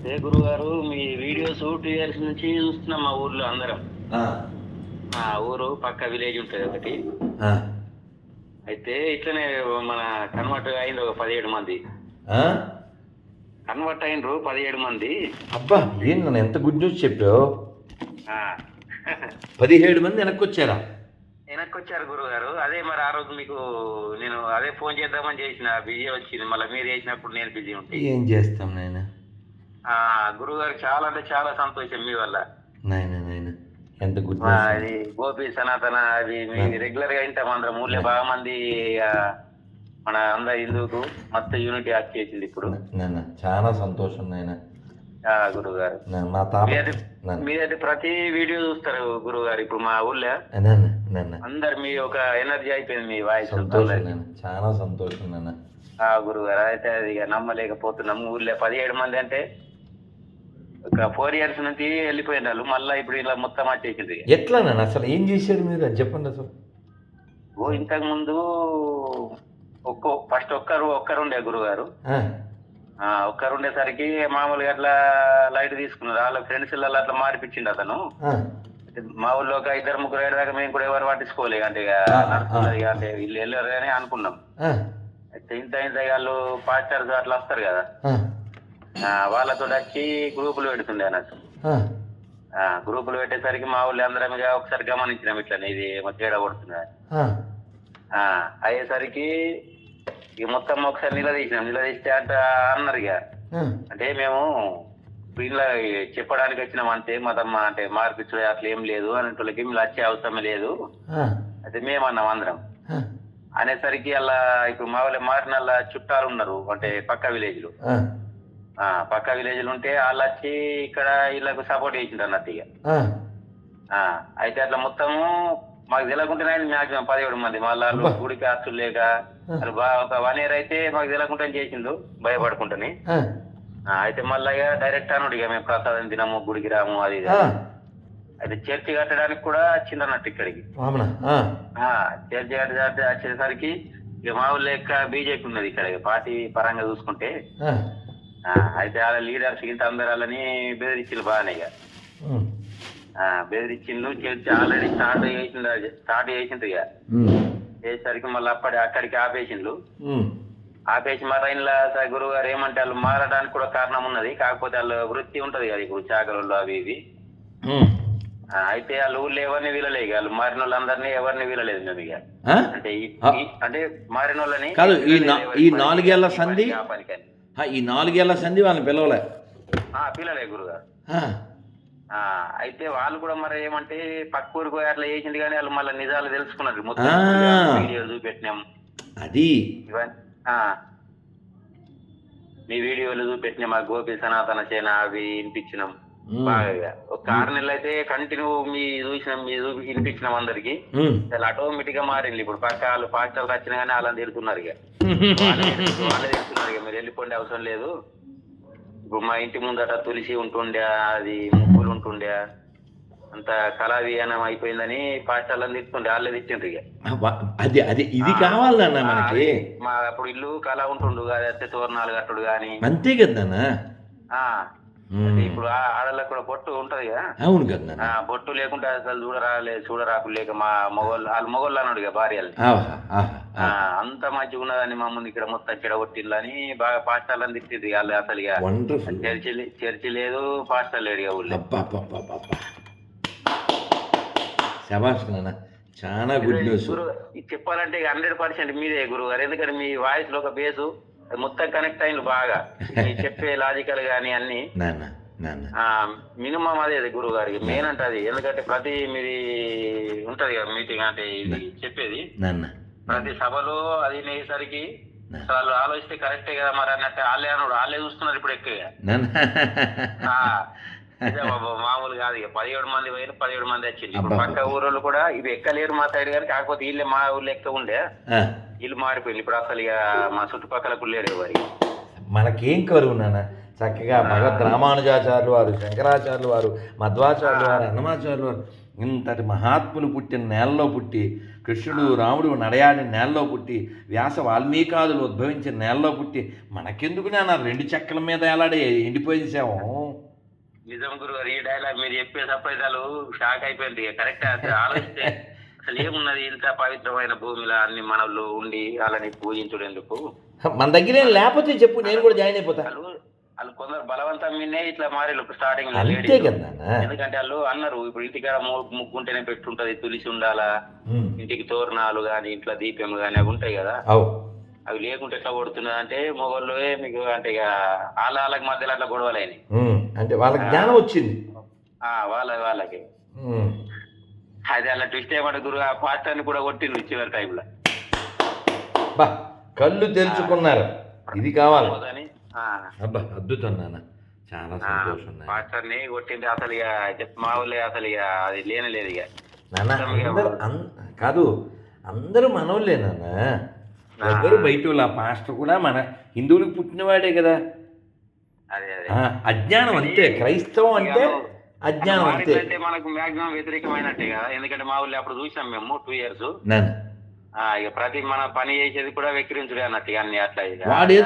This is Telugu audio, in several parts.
అయితే గురుగారు మీ వీడియోస్ టూ ఇయర్స్ నుంచి చూస్తున్నాం మా ఊర్లో అందరం. ఆ, ఆ ఊరు పక్క విలేజ్ ఉంటుంది ఒకటి. అయితే ఇట్లనే మన కన్వర్ట్ అయింది ఒక పదిహేడు మంది? కన్వర్ట్ అయినరు పదిహేడు మంది. అబ్బా ఏం నన్ను ఎంత గుడ్ న్యూస్ చెప్పావు. పదిహేడు మంది వెనక్కి వచ్చారా వెనక్కి వచ్చారు గురుగారు. అదే మరి ఆ రోజు మీకు నేను అదే ఫోన్ చేద్దామని చేసిన. బిజీ వచ్చింది. మళ్ళీ మీరు చేసినప్పుడు నేను బిజీ ఉంటాయి ఏం చేస్తాం నాయన? ఆ గురుగారు చాలా అంటే చాలా సంతోషం మీ వల్ల. ఎంత గుడ్ అది గోపి సనాతన అది రెగ్యులర్గా వింటాం అందరం. ఊళ్ళో బాగా మంది మన అందరు హిందూకు మొత్తం యూనిటీ యాక్ట్ చేసింది ఇప్పుడు. చాలా సంతోషం నాయన గురుగారు. మీరైతే ప్రతి వీడియో చూస్తారు గురుగారు ఇప్పుడు మా ఊళ్ళో. నాన్న అందరు మీ ఒక ఎనర్జీ అయిపోయింది మీ వాయిస్ చాలా సంతోషం గురుగారు. అయితే అది ఇక నమ్మలేకపోతున్నాం. ఊళ్ళో పదిహేడు మంది అంటే ఒక ఫోర్ ఇయర్స్ నుంచి వెళ్ళిపోయిన వాళ్ళు మళ్ళీ ఇప్పుడు ఇలా మొత్తం వచ్చేసింది. ఎట్లా అసలు ఏం చేశారు మీరు? అది చెప్పండి అసలు. ఓ ఇంతకు ముందు ఒక్కో ఫస్ట్ ఒక్కరు ఒక్కరు ఉండే గురుగారు. ఆ, ఆ, ఒక్కరు ఉండేసరికి మామూలుగా అట్లా లైట్ తీసుకున్నారు. వాళ్ళ ఫ్రెండ్స్ అట్లా మార్పించిండు అతను. మా ఊళ్ళో ఒక ఇద్దరు ముగ్గురు ఏడాక మేము కూడా ఎవరు పట్టించుకోలేదు అంటే ఇక నడుస్తున్నది అంటే వీళ్ళు వెళ్ళారు అని అనుకున్నాం. అయితే ఇంత ఇంత వాళ్ళు పాస్టర్స్ అట్లా వస్తారు కదా. వాళ్ళతో వచ్చి గ్రూపులు పెడుతుండే అన్నట్టు గ్రూపులు పెట్టేసరికి మా ఊళ్ళో అందరం ఒకసారి గమనించినాం ఇట్లా ఇది తేడా ఆ, అయ్యేసరికి ఇక మొత్తం ఒకసారి నిలదీసినాం. నిలదీస్తే అంట అన్నారు ఇక. అంటే మేము ఇలా చెప్పడానికి వచ్చినాం అంతే మతం అంటే మార్పించడం అట్లా ఏం లేదు అనేటోళ్ళకి మీరు వచ్చే అవసరం లేదు. అయితే మేమన్నాం అందరం. అనేసరికి అలా ఇప్పుడు మా వాళ్ళు మారిన చుట్టాలు ఉన్నారు అంటే పక్క విలేజ్లో పక్క విలేజ్లో ఉంటే వాళ్ళు వచ్చి ఇక్కడ వీళ్ళకు సపోర్ట్ చేసిండ్రు అన్నట్టు ఇక అయితే అట్లా మొత్తము మాకు తెలియకుండానే మ్యాక్సిమం పదిహేడు మంది. మళ్ళీ. గుడికి ఆస్తులు లేక బాగా ఒక వన్ ఇయర్ అయితే మాకు తెలియకుండా చేసిండు భయపడుకుంటాని. అయితే మళ్ళీ డైరెక్ట్ అనుడు ఇక మేము ప్రసాదం తినము గుడికి రాము అది అయితే చర్చి కట్టడానికి కూడా వచ్చిందన్నట్టు ఇక్కడికి. వామన ఆ, ఆ, చర్చి కట్టడానికి వచ్చేసరికి ఇక మా ఊళ్ళో లెక్క బీజేపీ ఉన్నది ఇక్కడ ఇక పార్టీ పరంగా చూసుకుంటే. అయితే వాళ్ళ లీడర్స్ ఇంత అందరు వాళ్ళని బాగానే ఇక. బెదిరించిండు ఆల్రెడీ స్టార్ట్ చేసిండు స్టార్ట్ చేసిండు ఇక. చేసేసరికి మళ్ళీ అప్పటి అక్కడికి ఆపేసిండు ఆపేసి మరి ఇంట్లో గురువు గారు ఏమంటే వాళ్ళు మారడానికి కూడా కారణం ఉన్నది. కాకపోతే వాళ్ళు వృత్తి ఉంటది కదా ఇప్పుడు చాకలు అవి ఇవి. అయితే వాళ్ళు ఊళ్ళో ఎవరిని వీలలే ఇక. వాళ్ళు మారిన వాళ్ళందరినీ ఎవరిని వీలలేదు మేము ఇక? అంటే అంటే మారిన వాళ్ళని కాదు, ఈ వీలలేదు నాలుగేళ్ళ సంధి? ఈ నాలుగేళ్ళ సంధి వాళ్ళని పిలవలే. ఆ, పిల్లలే గురుగారు. అయితే వాళ్ళు కూడా మరి ఏమంటే పక్క ఊరికి అట్లా చేసింది కానీ వాళ్ళు మళ్ళీ నిజాలు తెలుసుకున్నారు. మొత్తం. వీడియో చూపెట్టినాం. అది. మీ వీడియోలు చూపెట్టినాం మా గోపి సనాతన సేన అవి వినిపించినాం. బాగా. ఒక ఆరు నెలలు అయితే కంటిన్యూ మీ చూసినాం మీ చూపి వినిపించినాం అందరికి. అసలు ఆటోమేటిక్గా మారింది ఇప్పుడు పక్క వాళ్ళు పాస్టర్లు వచ్చినా కానీ వాళ్ళని తిడుతున్నారు ఇక. వాళ్ళే తిడుతున్నారు, ఇక. మీరు వెళ్ళిపోండి అవసరం లేదు. ఇప్పుడు మా ఇంటి ముందట తులసి ఉంటుండే అది ముగ్గులు ఉంటుండే. అంత కళావియానం అయిపోయిందని పాస్టర్లను తిట్టుండే వాళ్ళే తిట్టిండ్రు ఇక. అది అది ఇది కావాలన్న మనకి. మా అప్పుడు ఇల్లు కళ ఉంటుండు. అది తోరణాలు కట్టుడు గాని. అంతే ఆ. అంటే ఇప్పుడు ఆడళ్ళకి కూడా బొట్టు ఉంటది కదా? అవును బొట్టు లేకుంటే అసలు చూడరాలే చూడరాకు లేక మా మొగోళ్ళు వాళ్ళు మొగోళ్ళు అన్నాడు ఇక భార్యలు. అంత మంచిగా ఉన్నదని మమ్మల్ని ఇక్కడ మొత్తం చెడగొట్టిల్లని బాగా పాఠశాలని తిట్టింది వాళ్ళు అసలు ఇక. చర్చి చర్చి లేదు పాఠశాల లేడు ఇక ఊళ్ళో. నాన్న చాలా గుడ్ న్యూస్ చెప్పాలంటే హండ్రెడ్ పర్సెంట్ మీదే గురువు గారు ఎందుకంటే మీ వాయిస్లో ఒక బేసు. మొత్తం కనెక్ట్ అయింది బాగా. చెప్పే లాజికల్ గానీ అన్ని. మినిమం అదే గురువు గారికి. మెయిన్ అంటే అది. ఎందుకంటే ప్రతి మీది ఉంటది కదా మీటింగ్ అంటే ఇది చెప్పేది. ప్రతి సభలో అది నేసరికి వాళ్ళు ఆలోచిస్తే కరెక్టే కదా మరి అన్నట్టు వాళ్ళే అన్నాడు. వాళ్ళే చూస్తున్నారు ఇప్పుడు ఎక్కువ నాన్న ఆ, ఇదే బాబు, మామూలు కాదు ఇక పదిహేడు మంది పోయిన పదిహేడు మంది వచ్చింది ఇప్పుడు. పక్క ఊరోళ్ళు కూడా ఇవి ఎక్కలేరు మా సైడ్ కానీ కాకపోతే వీళ్ళే మా ఊళ్ళో ఎక్క ఉండే. వీళ్ళు మారిపోయింది ఇప్పుడు అసలు ఇక మా చుట్టుపక్కల లేరు ఎవరికి మనకేం కరువు నాన్న? చక్కగా భగవద్ రామానుజాచార్యులు వారు శంకరాచార్యులు వారు మధ్వాచార్యులు వారు అన్నమాచార్యులు వారు ఇంతటి మహాత్ములు పుట్టిన నేలలో పుట్టి కృష్ణుడు రాముడు నడయాడి నేలలో పుట్టి వ్యాస వాల్మీకాదులు ఉద్భవించిన నేలలో పుట్టి మనకెందుకు నాన్న? రెండు చెక్కల మీద ఎలాడే ఎండిపోయింది శవం నిజం గురుగారు ఈ డైలాగ్ మీరు చెప్పే సపైదాలు షాక్ అయిపోయింది కరెక్ట్ ఆలోచిస్తే అసలు ఏమున్నది ఇంత పవిత్రమైన భూమిలో అన్ని మనలు ఉండి వాళ్ళని పూజించుడేందుకు మన దగ్గర లేకపోతే చెప్పు నేను కూడా జాయిన్ అయిపోతా. వాళ్ళు కొందరు బలవంతం మీనే ఇట్లా మారేలు స్టార్టింగ్ ఎందుకంటే వాళ్ళు అన్నారు ఇప్పుడు ఇంటికాడ ము- ముగ్గుంటేనే పెట్టుంటది తులసి ఉండాలా? ఇంటికి తోరణాలు గాని ఇంట్లో దీపం గాని అవి ఉంటాయి కదా. అవు లేకుంటే ఎట్లా కొడుతున్నది అంటే మొగోళ్ళు మీకు అంటే ఇక వాళ్ళ వాళ్ళకి మధ్యలో అట్లా గొడవలేని అంటే వాళ్ళకి జ్ఞానం వచ్చింది. ఆ, వాళ్ళ వాళ్ళకి. అది అలా ట్విస్ట్ ఏమంటే గురు ఆ పాస్టర్ని కూడా కొట్టిండు చివరి టైంలో బా కళ్ళు తెరుచుకున్నారు. ఇది కావాలి. అబ్బా అద్భుతం నాన్న. చాలా సంతోషం పాస్టర్ని కొట్టింది అసలు ఇక మా ఊళ్ళే అసలు ఇక అది లేనే లేదు ఇక నాన్న కాదు అందరూ మనోళ్ళే నాన్న. ఎవరు బయట వాళ్ళు. ఆ పాస్టర్ కూడా మన హిందువులకు పుట్టినవాడే కదా. అదే అదే. ఆ, అజ్ఞానం అంతే క్రైస్తవం అంటే అజ్ఞానం అంతే. అంటే మనకు మాక్సిమం వ్యతిరేకమైనట్టే కదా. ఎందుకంటే మా ఊళ్ళో అప్పుడు చూసాం మేము టూ ఇయర్స్ ఇక ప్రతి మన పని చేసేది కూడా వెక్కిరించుడే అన్నట్టు అన్ని అట్లా వాడే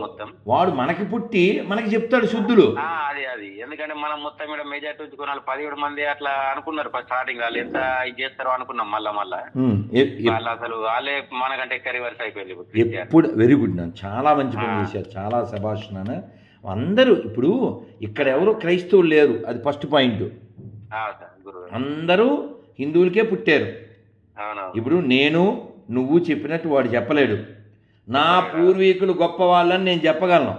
మొత్తం. వాడు మనకి పుట్టి మనకి చెప్తాడు శుద్ధులు అది అది. ఎందుకంటే మనం మొత్తం మీద మెజార్టీ ఉంచుకున్న వాళ్ళు పదిహేడు మంది అట్లా అనుకున్నారు స్టార్టింగ్ వాళ్ళు ఎంత ఇది చేస్తారో అనుకున్నాం మళ్ళా మళ్ళా. వాళ్ళు అసలు వాళ్ళే మనకంటే ఎక్కువ రివర్స్ అయిపోయింది. ఎప్పుడు వెరీ గుడ్ నాన్న. చాలా మంచి పని. చేశారు. చాలా శభాష్ నాన్న. అందరూ ఇప్పుడు ఇక్కడ ఎవరు క్రైస్తవులు లేరు. అది ఫస్ట్ పాయింట్ అందరూ హిందువులకే పుట్టారు. ఇప్పుడు నేను నువ్వు చెప్పినట్టు వాడు చెప్పలేడు. నా పూర్వీకులు గొప్ప వాళ్ళని నేను చెప్పగలను.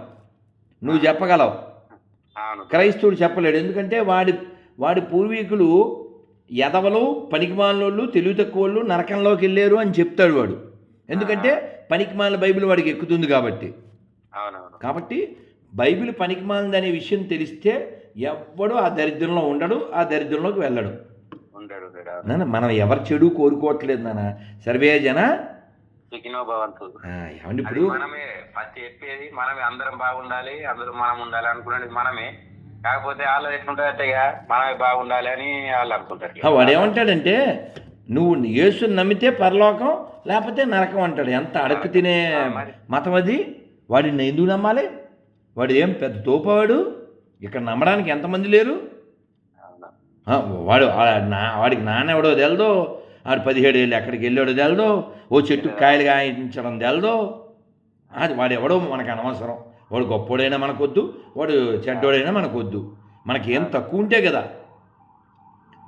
నువ్వు చెప్పగలవు. క్రైస్తవుడు చెప్పలేడు. ఎందుకంటే వాడి వాడి పూర్వీకులు ఎదవలు పనికిమాలోళ్ళు తెలివి తక్కువ వాళ్ళు నరకంలోకి వెళ్ళారు అని చెప్తాడు వాడు. ఎందుకంటే పనికిమాల బైబిల్ వాడికి ఎక్కుతుంది కాబట్టి. కాబట్టి బైబిల్ పనికిమాలిందనే విషయం తెలిస్తే ఎవ్వడు ఆ దరిద్రంలో ఉండడు ఆ దరిద్రంలోకి వెళ్ళడు. నాన్న మనం ఎవరి చెడు కోరుకోవట్లేదు నాన్న. సర్వే జన ఏమండి ఇప్పుడు? మనమే ఫస్ట్ చెప్పేది మనమే అందరం బాగుండాలి అందరూ మనం ఉండాలి అనుకునేది మనమే. కాకపోతే వాళ్ళు ఎట్లుంటారు అంటే ఇక మనమే బాగుండాలి అని వాళ్ళు అనుకుంటారు. వాడు ఏమంటాడంటే నువ్వు యేసుని నమ్మితే పరలోకం లేకపోతే నరకం అంటాడు. ఎంత అడక్కు తినే మతం అది? వాడిని ఎందుకు నమ్మాలి? వాడు ఏం పెద్ద తోపవాడు? ఇక్కడ నమ్మడానికి ఎంతమంది లేరు? వాడు నా వాడికి నాన్న ఎవడో తెలదో ఆడు పదిహేడు ఏళ్ళు ఎక్కడికి వెళ్ళాడో తెలదో ఓ చెట్టు కాయలు కాయించడం తెలదో అది వాడు ఎవడో మనకు అనవసరం. వాడు గొప్పోడైనా మనకొద్దు వాడు చెడ్డోడైనా మనకొద్దు. మనకేం తక్కువ ఉంటే కదా.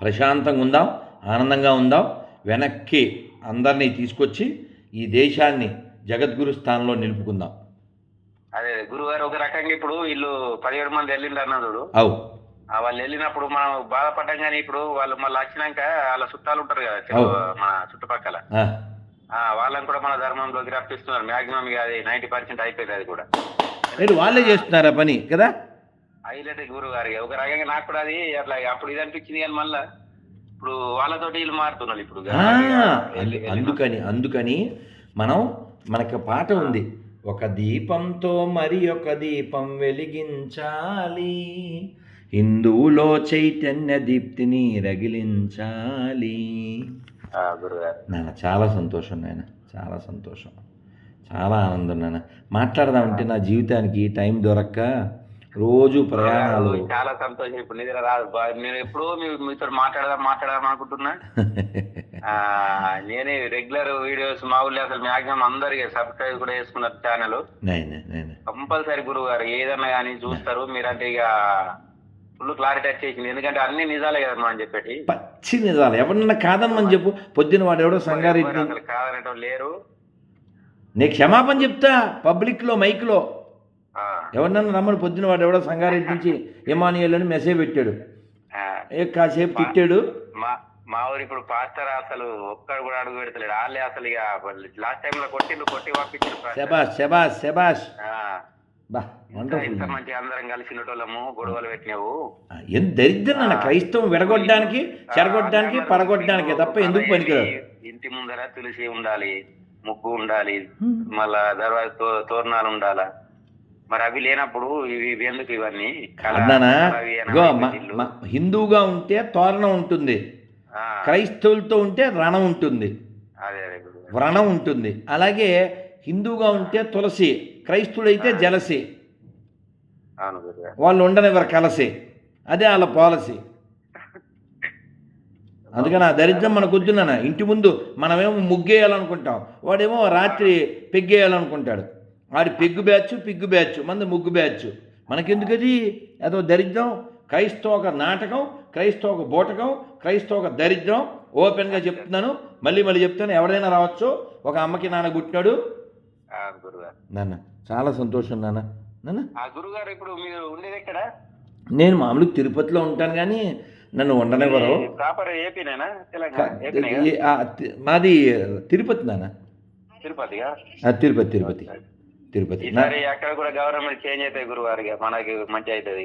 ప్రశాంతంగా ఉందాం ఆనందంగా ఉందాం వెనక్కి అందరినీ తీసుకొచ్చి ఈ దేశాన్ని జగద్గురు స్థానంలో నిలుపుకుందాం. అదే గురుగారు ఒక రకంగా ఇప్పుడు వీళ్ళు పదిహేడు మంది వెళ్ళిండు అన్నాడు అవు. వాళ్ళు వెళ్ళినప్పుడు మనం బాధపడ్డాం కానీ ఇప్పుడు వాళ్ళు మళ్ళీ వచ్చినాక వాళ్ళ చుట్టాలు ఉంటారు కదా. మన చుట్టుపక్కల. వాళ్ళని కూడా మన ధర్మంలోకి రప్పిస్తున్నారు మాక్సిమం అది నైన్టీ పర్సెంట్ అయిపోయింది అది కూడా. మీరు వాళ్ళే చేస్తున్నారా పని కదా? హైలైట్ గురువు గారికి ఒక రకంగా నాకు కూడా అది అట్లా అప్పుడు ఇది అనిపించింది కానీ మళ్ళా ఇప్పుడు వాళ్ళతోటి వీళ్ళు మారుతున్నారు ఇప్పుడు. అందుకని అందుకని మనం మనకి పాట ఉంది. ఒక దీపంతో మరి ఒక దీపం వెలిగించాలి. హిందువులో చైతన్య దీప్తిని రగిలించాలి. నాన్న చాలా సంతోషం నాయన చాలా సంతోషం. చాలా ఆనందం నాన్న. మాట్లాడదామంటే నా జీవితానికి టైం దొరక్క. రోజు ప్రయాణాలు. చాలా సంతోషం. ఇప్పుడు నిద్ర రాదు. నేను ఎప్పుడూ మీతో మాట్లాడదాం మాట్లాడదాం అనుకుంటున్నా? నేనే రెగ్యులర్ వీడియోస్ మా ఊళ్ళో అసలు మాక్సిమం అందరికి సబ్స్క్రైబ్ కూడా చేసుకున్నారు ఛానల్ కంపల్సరీ గురువు గారు ఏదన్నా కానీ చూస్తారు. మీరంటే ఇక ఫుల్ క్లారిటీ వచ్చేసింది. ఎందుకంటే అన్ని నిజాలే కదా మనం చెప్పేటి. పచ్చి నిజాలు. ఎవరన్నా కాదనమని చెప్పు. పొద్దున వాడు ఎవడో సంగారెడ్డి అసలు కాదనటం లేరు. నేను క్షమాపణ చెప్తా. పబ్లిక్లో మైక్లో. ఆ, ఎవరినన్నా రమ్మని పొద్దున వాడు ఎవడో సంగారెడ్డి నుంచి ఇమానియల్ అని మెసేజ్ పెట్టాడు. కాసేపు తిట్టాడు. మా ఊరు ఇప్పుడు పాస్టర్ అసలు ఒక్కడు కూడా అడుగు పెడతలేడు. వాళ్ళే అసలు ఇక లాస్ట్ టైం లో కొట్టిండు కొట్టి పంపించారు పాస్టర్. శబాష్ శబాష్ శబాష్. అందరం గొడవలు పెట్టినావు. ఎంత దరిద్రం నాన్న క్రైస్తవం విడగొట్టడానికి చెడగొట్టడానికి పడగొట్టడానికి తప్ప ఎందుకు పనికిరాదు? ఇంటి ముందర తులసి ఉండాలి ముగ్గు ఉండాలి మళ్ళా దర్వాజ తో- తోరణాలు ఉండాలా? మరి అవి లేనప్పుడు ఇవి ఎందుకు ఇవన్నీ? హిందువుగా ఉంటే తోరణం ఉంటుంది ఆ, క్రైస్తవులతో ఉంటే రణం ఉంటుంది వ్రణం ఉంటుంది. అలాగే హిందూగా ఉంటే తులసి క్రైస్తుడైతే జలసి. వాళ్ళు ఉండనివ్వరు కలసి? అదే వాళ్ళ పాలసీ. అందుకని ఆ దరిద్రం మనకు వద్దునన్న ఇంటి ముందు మనమేమో ముగ్గేయాలనుకుంటాం. వాడేమో రాత్రి పెగ్గేయాలనుకుంటాడు. వాడి పెగ్గు బ్యాచ్ పిగ్గు బ్యాచ్ మంది ముగ్గు బ్యాచ్. మనకెందుకు అది దరిద్రం క్రైస్తవ ఒక నాటకం క్రైస్తవ ఒక బూటకం క్రైస్తవ ఒక దరిద్రం. ఓపెన్గా చెప్తున్నాను. మళ్ళీ మళ్ళీ చెప్తాను. ఎవరైనా రావచ్చు? ఒక అమ్మకి నాన్న పుట్టినాడు. గురుగారు నాన్న చాలా సంతోషం నాన్న. నాన్న? ఆ గురుగారు ఇప్పుడు మీరు ఉండేది ఎక్కడ? నేను మామూలుగా తిరుపతిలో ఉంటాను కానీ నన్ను ఉండనివ్వరు ప్రాపర్ ఏపీనేనా మాది తిరుపతి నాన్న. తిరుపతిగా? తిరుపతి తిరుపతి. తిరుపతి. అక్కడ కూడా గవర్నమెంట్ చేంజ్ అవుతాయి గురువారు ఇక. మనకి మంచి అవుతుంది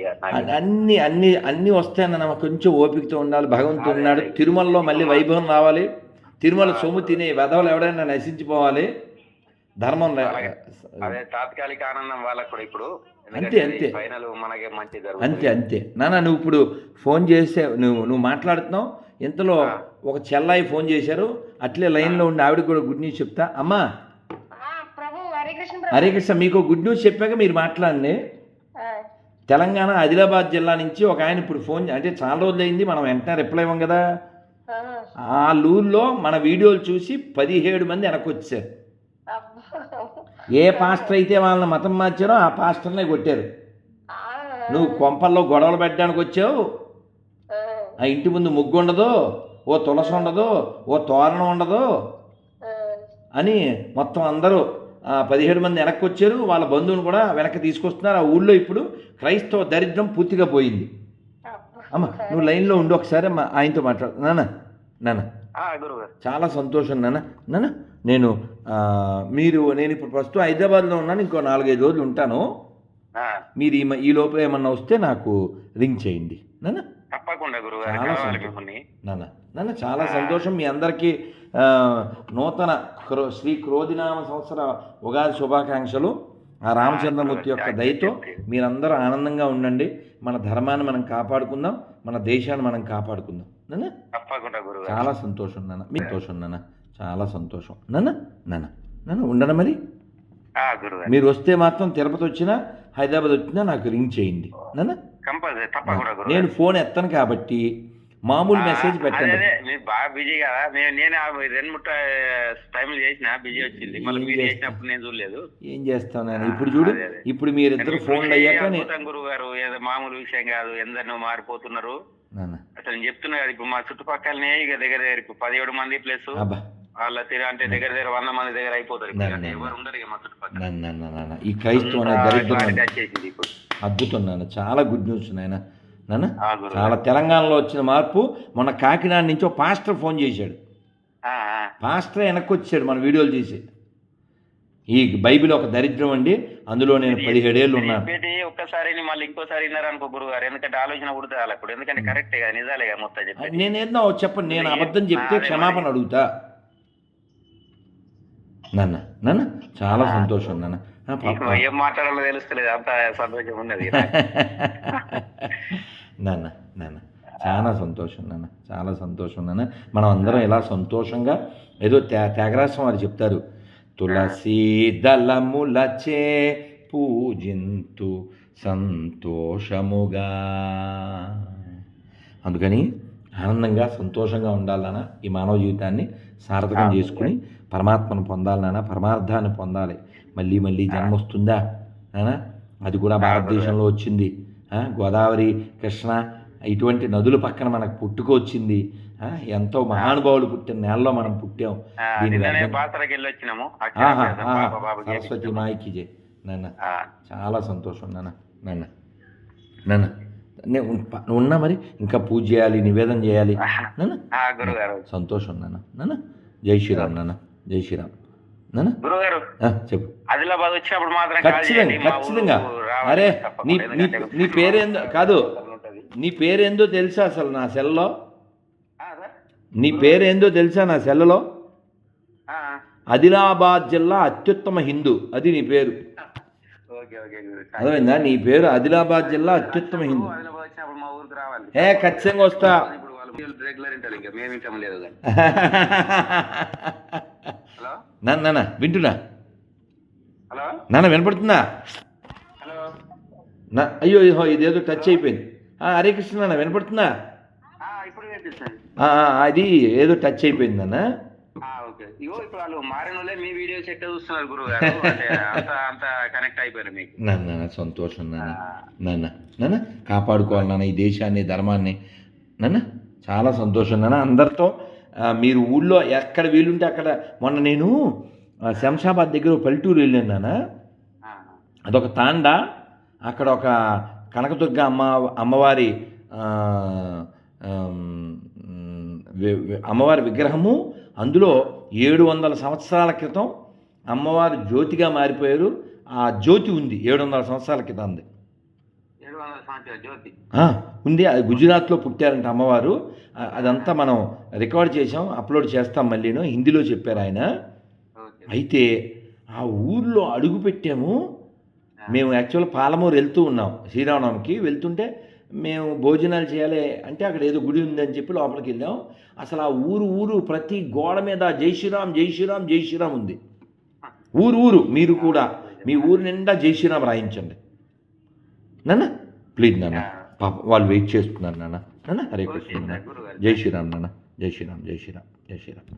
అన్ని అన్ని అన్ని వస్తాయన్న కొంచెం ఓపికతో ఉండాలి. భగవంతుడు ఉన్నాడు. తిరుమలలో మళ్ళీ వైభవం రావాలి. తిరుమల సొమ్ము తినే వెధవలు ఎవడైనా నశించిపోవాలి. ధర్మం అదే తాత్కాలిక ఆనందం వాళ్ళకు కూడా ఇప్పుడు. అంతే, అంతే. ఫైనల్ మనకి మంచి అంతే అంతే. నాన్న నువ్వు ఇప్పుడు ఫోన్ చేసే నువ్వు నువ్వు మాట్లాడుతున్నావు. ఇంతలో ఒక చెల్లాయి ఫోన్ చేశారు. అట్లే లైన్లో ఉండి ఆవిడ కూడా గుడ్ న్యూస్ చెప్తా. అమ్మా. ఆ, ప్రభు హరే కృష్ణ ప్రభు. హరే కృష్ణ మీకు గుడ్ న్యూస్ చెప్పాక మీరు మాట్లాడండి. ఆ, తెలంగాణ ఆదిలాబాద్ జిల్లా నుంచి ఒక ఆయన ఇప్పుడు ఫోన్ అంటే చాలా రోజులైంది మనం వెంటనే రిప్లై ఇవ్వం కదా. ఆ, లూర్లో మన వీడియోలు చూసి పదిహేడు మంది వెనక్కి వచ్చారు. అబ్బా. ఏ పాస్టర్ అయితే వాళ్ళని మతం మార్చారో ఆ పాస్టర్నే కొట్టారు. నువ్వు కొంపల్లో గొడవలు పెట్టడానికి వచ్చావు. ఆ, ఇంటి ముందు ముగ్గు ఉండదు ఓ తులసి ఉండదు ఓ తోరణం ఉండదు అని మొత్తం అందరూ పదిహేడు మంది వెనక్కి వచ్చారు. వాళ్ళ బంధువులు కూడా వెనక్కి తీసుకొస్తున్నారు. ఆ ఊళ్ళో ఇప్పుడు క్రైస్తవ దరిద్రం పూర్తిగా పోయింది. అమ్మ నువ్వు లైన్లో ఉండి ఒకసారి మా ఆయనతో మాట్లాడు. నాన్న నాన్న. చాలా సంతోషం నాన్న. నాన్న నేను మీరు నేను ఇప్పుడు ప్రస్తుతం హైదరాబాద్లో ఉన్నాను ఇంకో నాలుగైదు రోజులు ఉంటాను. మీరు ఈ లోపల ఏమన్నా వస్తే నాకు రింగ్ చేయండి. నాన్న? తప్పకుండా సంతోషం. మిమ్మల్ని. నాన్న నాన్న చాలా సంతోషం. మీ అందరికీ నూతన క్రో శ్రీ క్రోధినామ సంవత్సర ఉగాది శుభాకాంక్షలు. ఆ రామచంద్రమూర్తి యొక్క దయతో మీరందరూ ఆనందంగా ఉండండి. మన ధర్మాన్ని మనం కాపాడుకుందాం. మన దేశాన్ని మనం కాపాడుకుందాం. నాన్న? తప్పకుండా చాలా సంతోషం నాన్న. మీ సంతోషం నాన్న. చాలా సంతోషం. నాన్న నాన్న నాన్న ఉండను మరి? మీరు వస్తే మాత్రం తిరుపతి వచ్చినా హైదరాబాద్ వచ్చినా నాకు రింగ్ చేయండి. నాన్న? నేను ఫోన్ ఎత్తాను కాబట్టి మామూలు మెసేజ్ పెట్టండి. మీరు బాగా బిజీ కదా. నేను నేను రెండు ముట్ట టైంలు చేసిన బిజీ వచ్చింది. మళ్ళీ మీరు? చేసినప్పుడు నేను చూడలేదు. ఏం చేస్తాను నేను ఇప్పుడు చూడు. ఇప్పుడు మీరిద్దరు ఫోన్లు అయ్యాక గురువు గారు ఏదో మామూలు విషయం కాదు. ఎందరినో మారిపోతున్నారు. నాన్న. అసలు నేను చెప్తున్నా కదా ఇప్పుడు మా చుట్టుపక్కలనే ఇక దగ్గర దగ్గర పదిహేడు మంది ప్లస్. అబ్బా. వాళ్ళ తీర అంటే దగ్గర దగ్గర వంద మంది దగ్గర అయిపోతారు ఎవరు ఉండరు ఇక మా చుట్టుపక్కల. ఈ క్రైస్తవం దరిద్రం అద్భుతం నాన్న. చాలా గుడ్ న్యూస్ నాయన. నాన్న చాలా తెలంగాణలో వచ్చిన మార్పు మొన్న కాకినాడ నుంచి ఒక పాస్టర్ ఫోన్ చేశాడు. పాస్టర్ వెనక్కి వచ్చాడు మన వీడియోలు చేసి. ఈ బైబిల్ ఒక దరిద్రం అండి. అందులో నేను పదిహేడేళ్ళు ఉన్నాను. ఒక్కసారి మళ్ళీ ఇంకోసారి విన్నారు అనుకో గురువు గారు ఎందుకంటే ఆలోచన వాళ్ళకి ఇప్పుడు ఎందుకంటే కరెక్టే కదా నిజాలే మొత్తం చెప్పేది. నేనేదో చెప్పండి నేను అబద్ధం చెప్తే క్షమాపణ. అడుగుతా. నాన్న నాన్న చాలా సంతోషం నాన్న. ఏం మాట్లాడాలో తెలుస్తలేదు అంత సంతోషం ఉన్నది నాన్న నాన్న చాలా సంతోషం నాన్న చాలా సంతోషం నాన్న. మనం అందరం ఇలా సంతోషంగా ఏదో త్యా త్యాగరాజం వారు చెప్తారు. తులసి దళములచే పూజింతు సంతోషముగా. అందుకని ఆనందంగా సంతోషంగా ఉండాలన్న ఈ మానవ జీవితాన్ని సార్థకం చేసుకుని పరమాత్మను పొందాలన్నా పరమార్థాన్ని పొందాలి. మళ్ళీ మళ్ళీ జన్మ వస్తుందా అది కూడా భారతదేశంలో వచ్చింది. గోదావరి కృష్ణ ఇటువంటి నదుల పక్కన మనకు పుట్టుక వచ్చింది. ఆ, ఎంతో మహానుభావులు పుట్టిన నేలలో మనం పుట్టాం. సరస్వతి. మాయకి జై నాన్న చాలా సంతోషం నాన్న నాన్న నాన్న. నేను ఉన్నా మరి? ఇంకా పూజ చేయాలి నివేదన చేయాలి. నాన్న. సంతోషం నాన్న నాన్న. జై శ్రీరామ్ నాన్న. జై శ్రీరామ్. గురుగారు చెప్పు. ఆదిలాబాద్ వచ్చినప్పుడు మాత్రం ఖచ్చితంగా ఖచ్చితంగా. అరే. నీ నీ నీ పేరేందో కాదు. నీ పేరేందో తెలుసా అసలు నా సెల్లో? నీ పేరేందో తెలుసా నా సెల్లలో ఆదిలాబాద్ జిల్లా అత్యుత్తమ హిందూ. అది నీ పేరు. అర్థమైందా? నీ పేరు ఆదిలాబాద్ జిల్లా అత్యుత్తమ హిందూ. ఏ ఖచ్చితంగా వస్తా. రెగ్యులర్ ఇంకా. లేదు నాన్న వింటున్నా? హలో? నాన్న వినపడుతుందా? హలో? నా అయ్యో ఇహో ఇదేదో టచ్ అయిపోయింది. ఆ, హరే కృష్ణ నాన్న వినపడుతుందా? అది ఏదో టచ్ అయిపోయింది నాన్న. ఇగో ఇప్పుడు వాళ్ళు మీ వీడియోస్ చూస్తున్నారు గురువు గారు అంత అంత కనెక్ట్ అయిపోయారు మీకు. నాన్న సంతోషం నాన్న. నాన్న నాన్న కాపాడుకోవాలి నాన్న ఈ దేశాన్ని ధర్మాన్ని. నాన్న చాలా సంతోషం నాన్న అందరితో. మీరు ఊళ్ళో ఎక్కడ వీలుంటే అక్కడ మొన్న నేను శంషాబాద్ దగ్గర పల్లెటూరు వెళ్ళాను నాన్న. అదొక తాండా. అక్కడ ఒక కనకదుర్గ అమ్మ అమ్మవారి అమ్మవారి విగ్రహము. అందులో ఏడు వందల సంవత్సరాల క్రితం అమ్మవారు జ్యోతిగా మారిపోయారు. ఆ జ్యోతి ఉంది ఏడు వందల సంవత్సరాల క్రితం ఉంది ఏడు వందల సంవత్సరాల జ్యోతి. ఆ, ఉంది. అది గుజరాత్లో పుట్టారంట అమ్మవారు. అదంతా మనం రికార్డ్ చేసాం అప్లోడ్ చేస్తాం మళ్ళీను. హిందీలో చెప్పారు ఆయన. అయితే ఆ ఊర్లో అడుగు పెట్టాము. మేము యాక్చువల్ పాలమూరు వెళ్తూ ఉన్నాం శ్రీరామనవమికి. వెళ్తుంటే మేము భోజనాలు చేయాలి అంటే అక్కడ ఏదో గుడి ఉందని చెప్పి లోపలికి వెళ్ళాం. అసలు ఆ ఊరు ఊరు ప్రతి గోడ మీద జై శ్రీరామ్ జై శ్రీరామ్ జై శ్రీరామ్ ఉంది. ఊరు ఊరు మీరు కూడా మీ ఊరు నిండా జై శ్రీరామ్ రాయించండి. నాన్న ప్లీజ్ నాన్న. పాప వాళ్ళు వెయిట్ చేస్తున్నారు నాన్న. నాన్న హరే కృష్ణ జై శ్రీరామ్ నాన్న జై శ్రీరామ్ జై శ్రీరామ్ జై శ్రీరామ్